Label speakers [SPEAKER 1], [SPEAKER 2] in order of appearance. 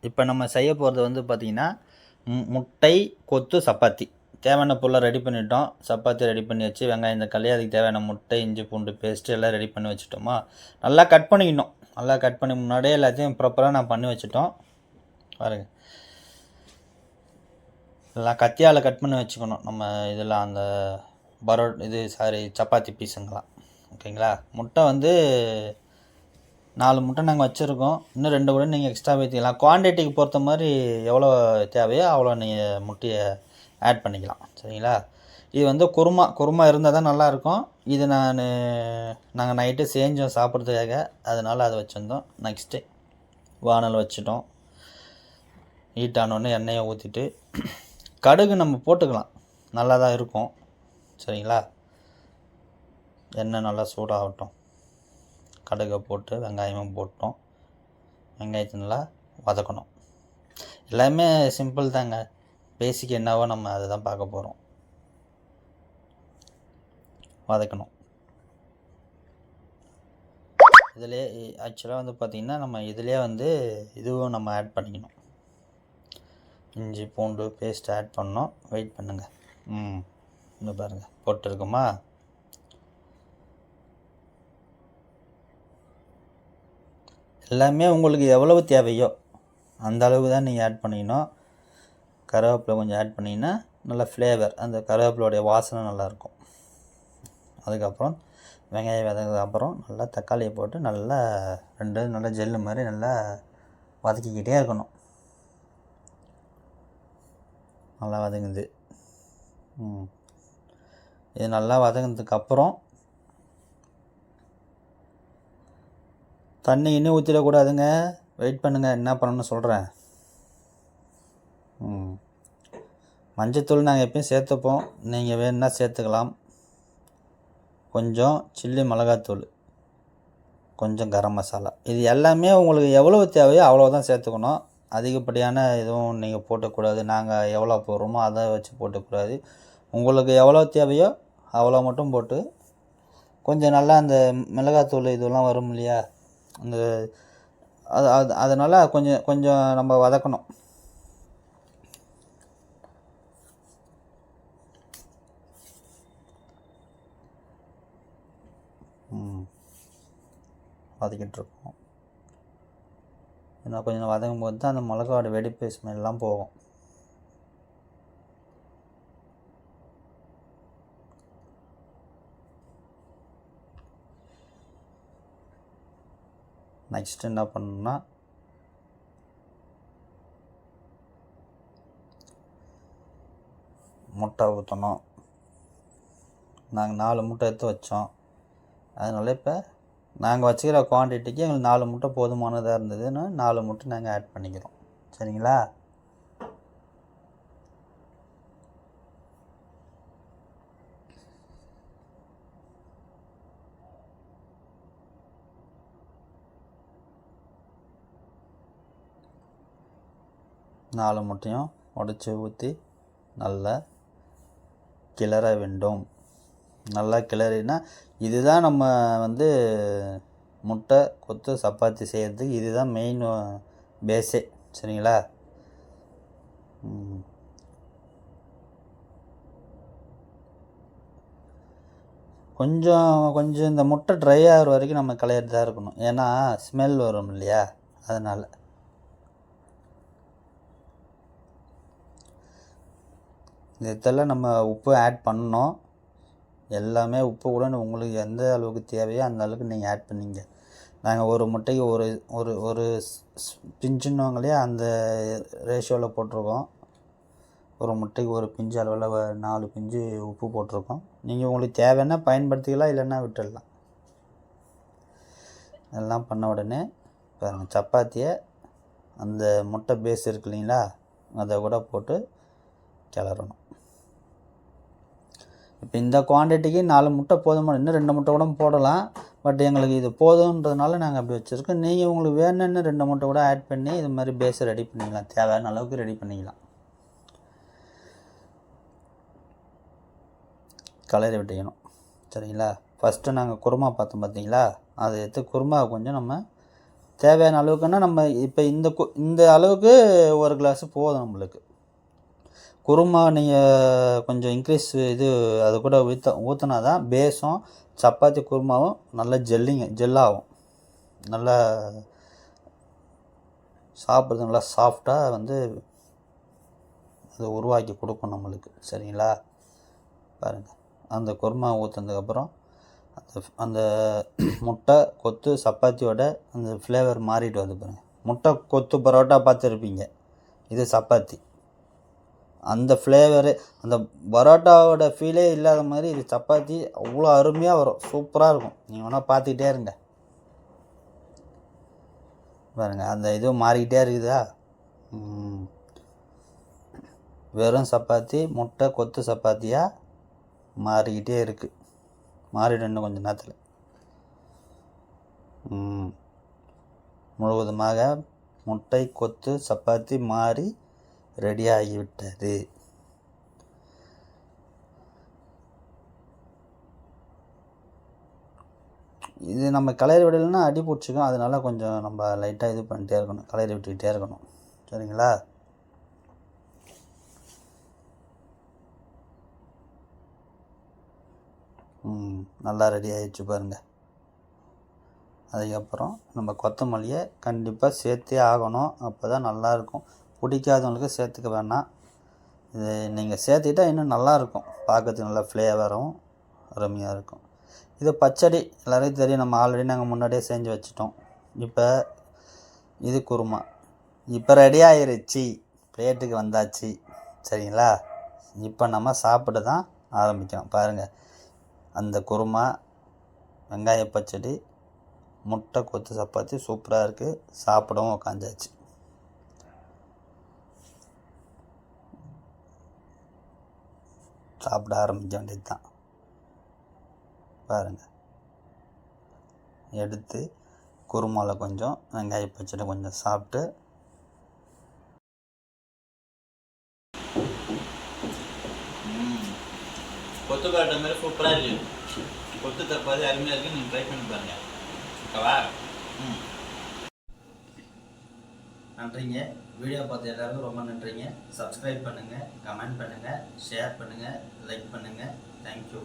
[SPEAKER 1] இப்போ நம்ம செய்ய போகிறது வந்து பார்த்திங்கன்னா மு- முட்டை கொத்து சப்பாத்தி. தேவையான பொருளை ரெடி பண்ணிட்டோம். சப்பாத்தி ரெடி பண்ணி வச்சு வெங்காயம் இந்த கல்யாணத்துக்கு தேவையான முட்டை இஞ்சி பூண்டு பேஸ்ட்டு எல்லாம் ரெடி பண்ணி வச்சுட்டோமா நல்லா கட் பண்ணிக்கணும். நல்லா கட் பண்ணி முன்னாடியே எல்லாத்தையும் ப்ராப்பராக நான் பண்ணி வச்சுட்டோம். பாருங்க. எல்லாம் கத்தியால் கட் பண்ணி வச்சுக்கணும். நம்ம இதெல்லாம் அந்த பரோ இது சாரி சப்பாத்தி பீஸுங்களாம் ஓகேங்களா முட்டை வந்து நாலு முட்டை நாங்கள் வச்சுருக்கோம். இன்னும் ரெண்டு கூட நீங்கள் எக்ஸ்ட்ரா வைத்திக்கலாம். குவான்டிட்டிக்கு பொறுத்த மாதிரி எவ்வளோ தேவையோ அவ்வளோ நீங்கள் முட்டையை ஆட் பண்ணிக்கலாம். சரிங்களா? இது வந்து குருமா குருமா இருந்தால் தான் நல்லாயிருக்கும் இது நான் நாங்கள் நைட்டு செஞ்சோம் சாப்பிட்றதுக்காக. அதனால் அதை வச்சுருந்தோம். நெக்ஸ்ட்டு வானல் வச்சுட்டோம். ஹீட் ஆனோடனே எண்ணெயை ஊற்றிட்டு கடுகு நம்ம போட்டுக்கலாம். நல்லா தான் இருக்கும். சரிங்களா? எண்ணெய் நல்லா சூடாகட்டும். கடுகை போட்டு வெங்காயமும் போட்டோம். வெங்காயத்தை நல்லா வதக்கணும். எல்லாமே சிம்பிள் தாங்க. பேசிக் என்னவோ நம்ம அதை தான் பார்க்க போகிறோம் வதக்கணும். இதிலே ஆக்சுவலாக வந்து பார்த்திங்கன்னா நம்ம இதிலே வந்து இதுவும் நம்ம ஆட் பண்ணிக்கணும். இஞ்சி பூண்டு பேஸ்ட் ஆட் பண்ணோம். வெயிட் பண்ணுங்கள் ம் இந்த பாருங்கள் போட்டுருக்குமா? எல்லாமே உங்களுக்கு எவ்வளவு தேவையோ அந்த அளவுக்கு தான் நீங்கள் ஆட் பண்ணிக்கணும். கருவேப்பிலை கொஞ்சம் ஆட் பண்ணிங்கன்னா நல்ல ஃப்ளேவர் அந்த கருவேப்பிலோடைய வாசனை நல்லாயிருக்கும் அதுக்கப்புறம் வெங்காயம் வதங்கினதுக்கு அப்புறம் நல்லா தக்காளியை போட்டு நல்லா ரெண்டு நல்லா ஜெல்லு மாதிரி நல்லா வதக்கிக்கிட்டே இருக்கணும். நல்லா வதங்குது. இது நல்லா வதங்கினதுக்கு தண்ணி இன்னும் ஊற்றிடக்கூடாதுங்க வெயிட் பண்ணுங்கள் என்ன பண்ணணும்னு சொல்கிறேன் ம். மஞ்சத்தூள் நாங்கள் எப்பயும் சேர்த்துப்போம். நீங்கள் வேணும்னா சேர்த்துக்கலாம். கொஞ்சம் சில்லி மிளகாத்தூள். கொஞ்சம் கரம் மசாலா. இது எல்லாமே உங்களுக்கு எவ்வளோ தேவையோ அவ்வளோ தான் சேர்த்துக்கணும். அதிகப்படியான எதுவும் நீங்கள் போட்டக்கூடாது. நாங்கள் எவ்வளோ போடுறோமோ அதை வச்சு போட்டக்கூடாது. உங்களுக்கு எவ்வளோ தேவையோ அவ்வளோ மட்டும் போட்டு கொஞ்சம் நல்லா அந்த மிளகாத்தூள் இதெல்லாம் வரும் இல்லையா? அந்த அது அது அதனால் கொஞ்சம் கொஞ்சம் நம்ம வதக்கணும். வதக்கிட்டு இருக்கோம் இன்னும் கொஞ்சம் வதங்கும் போது தான் அந்த மிளகாவோட வெடிப்பு ஸ்மெல்லாம் போகும். நெக்ஸ்ட் என்ன பண்ணணும்னா முட்டை ஊற்றணும் நாங்கள் நாலு முட்டை எடுத்து வச்சோம். அதனால இப்போ நாங்கள் வச்சுக்கிற குவான்டிட்டிக்கு எங்களுக்கு நாலு முட்டை போதுமானதாக இருந்ததுன்னு நாலு முட்டை நாங்கள் ஆட் பண்ணிக்கிறோம். சரிங்களா? நாலு முட்டையும் உடச்சி ஊற்றி நல்லா கிளற வேண்டும். நல்லா கிளறினா இதுதான் நம்ம வந்து முட்டை கொத்து சப்பாத்தி செய்கிறதுக்கு இதுதான் மெயின் பேஸே சரிங்களா? கொஞ்சம் கொஞ்சம் இந்த முட்டை ட்ரை ஆகிற வரைக்கும் நம்ம கலையிட்டு தான் இருக்கணும். ஏன்னா ஸ்மெல் வரும் இல்லையா? அதனால். இதெல்லாம் நம்ம உப்பு ஆட் பண்ணோம் எல்லாமே உப்பு கூட உங்களுக்கு எந்த அளவுக்கு தேவையோ அந்த அளவுக்கு நீங்கள் ஆட் பண்ணிங்க. நாங்கள் ஒரு முட்டைக்கு ஒரு ஒரு ஒரு பிஞ்சுன்னவங்களே அந்த ரேஷியோவில் போட்டிருக்கோம். ஒரு முட்டைக்கு ஒரு பிஞ்சு அளவில் நாலு பிஞ்சு உப்பு போட்டிருக்கோம். நீங்கள் உங்களுக்கு தேவைன்னா பயன்படுத்திக்கலாம் இல்லைன்னா விட்டுடலாம். எல்லாம் பண்ண உடனே பாருங்கள் சப்பாத்தியை அந்த முட்டை பேஸ் இருக்கு இல்லைங்களா அதை கூட போட்டு கிளறணும். இப்போ இந்த குவான்டிட்டிக்கு நாலு முட்டை போதுமான இன்னும் ரெண்டு முட்டை கூட போடலாம். பட் எங்களுக்கு இது போதுன்றதுனால நாங்கள் அப்படி வச்சுருக்கோம். நீங்கள் உங்களுக்கு வேணும்னு ரெண்டு முட்டை கூட ஆட் பண்ணி இது மாதிரி பேஸை ரெடி பண்ணிக்கலாம். தேவையான அளவுக்கு ரெடி பண்ணிக்கலாம். கலரி விட்டுக்கணும். சரிங்களா? ஃபஸ்ட்டு நாங்கள் குருமா பார்த்தோம் பார்த்தீங்களா? அதை எடுத்து குருமாவை கொஞ்சம் நம்ம தேவையான அளவுக்குன்னா நம்ம இப்போ இந்த கு- இந்த அளவுக்கு ஒரு கிளாஸ் போதும் நம்மளுக்கு. குருமா நீங்கள் கொஞ்சம் இன்க்ரீஸ் இது அது கூட ஊற்ற ஊற்றினா தான் பேஸும் சப்பாத்தி குருமாவும் நல்லா ஜெல்லிங்க ஜெல்லாகும். நல்லா சாப்பிட்றது நல்லா சாஃப்டாக வந்து அதை உருவாக்கி கொடுக்கும் நம்மளுக்கு. சரிங்களா? பாருங்கள் அந்த குருமா ஊற்றுனதுக்கப்புறம் அந்த அந்த முட்டை கொத்து சப்பாத்தியோட அந்த ஃப்ளேவர் மாறிட்டு வருது பாருங்கள் முட்டை கொத்து பரோட்டா பார்த்துருப்பீங்க. இது சப்பாத்தி. அந்த ஃப்ளேவரு அந்த பரோட்டாவோட ஃபீலே இல்லாத மாதிரி இது சப்பாத்தி அவ்வளோ அருமையாக வரும். சூப்பராக இருக்கும். நீங்கள் வேணால் பார்த்துக்கிட்டே இருங்க. பாருங்கள் அந்த இதுவும் மாறிக்கிட்டே இருக்குதா? வெறும் சப்பாத்தி முட்டை கொத்து சப்பாத்தியாக மாறிக்கிட்டே இருக்குது மாறிடும் இன்னும் கொஞ்சம் நேரத்தில். முழுவதுமாக முட்டை கொத்து சப்பாத்தி மாறி ரெடியாகிவிட்டது. இது நம்ம கலரி விடலைன்னா அடி பிடிச்சிக்கும். அதனால கொஞ்சம் நம்ம லைட்டாக இது பண்ணிட்டே இருக்கணும். கலரி விட்டுக்கிட்டே இருக்கணும். சரிங்களா? ம் நல்லா ரெடி ஆகிடுச்சு பாருங்கள் அதுக்கப்புறம் நம்ம கொத்தமல்லியை கண்டிப்பாக சேர்த்தே ஆகணும். அப்போ தான் நல்லாயிருக்கும் பிடிக்காதவங்களுக்கு சேர்த்துக்க வேணாம். இது நீங்கள் சேர்த்துக்கிட்டா இன்னும் நல்லாயிருக்கும். பார்க்கறதுக்கு நல்லா ஃப்ளேவரும் அருமையாக இருக்கும். இது பச்சடி. எல்லோரையும் தெரியும் நம்ம ஆல்ரெடி நாங்கள் முன்னாடியே செஞ்சு வச்சிட்டோம். இப்போ இது குருமா. இப்போ ரெடி ஆயிருச்சு. பிளேட்டுக்கு வந்தாச்சு. சரிங்களா? இப்போ நம்ம சாப்பிட தான் ஆரம்பிக்கிறோம். பாருங்கள் அந்த குருமா வெங்காய பச்சடி முட்டை கொத்து சப்பாத்தி சூப்பராக இருக்குது சாப்பிடவும் உக்காந்தாச்சு சாப்பிட ஆரம்பிக்க வேண்டியது தான் பாருங்கள் எடுத்து குருமாவில் கொஞ்சம் வெங்காய பச்சடி கொஞ்சம் சாப்பிட்டு கொத்து பரோட்டா மாதிரி சூப்பராக இருக்குது கொத்து தப்பாதி அருமையாக இருக்குது நீங்கள் ட்ரை பண்ணி பாருங்கள் ஓகேவா? ம். நன்றிங்க. வீடியோ பார்த்த எல்லாருக்கும் ரொம்ப நன்றிங்க. சப்ஸ்கிரைப் பண்ணுங்கள் கமெண்ட் பண்ணுங்கள் ஷேர் பண்ணுங்கள் லைக் பண்ணுங்கள் தேங்க்யூ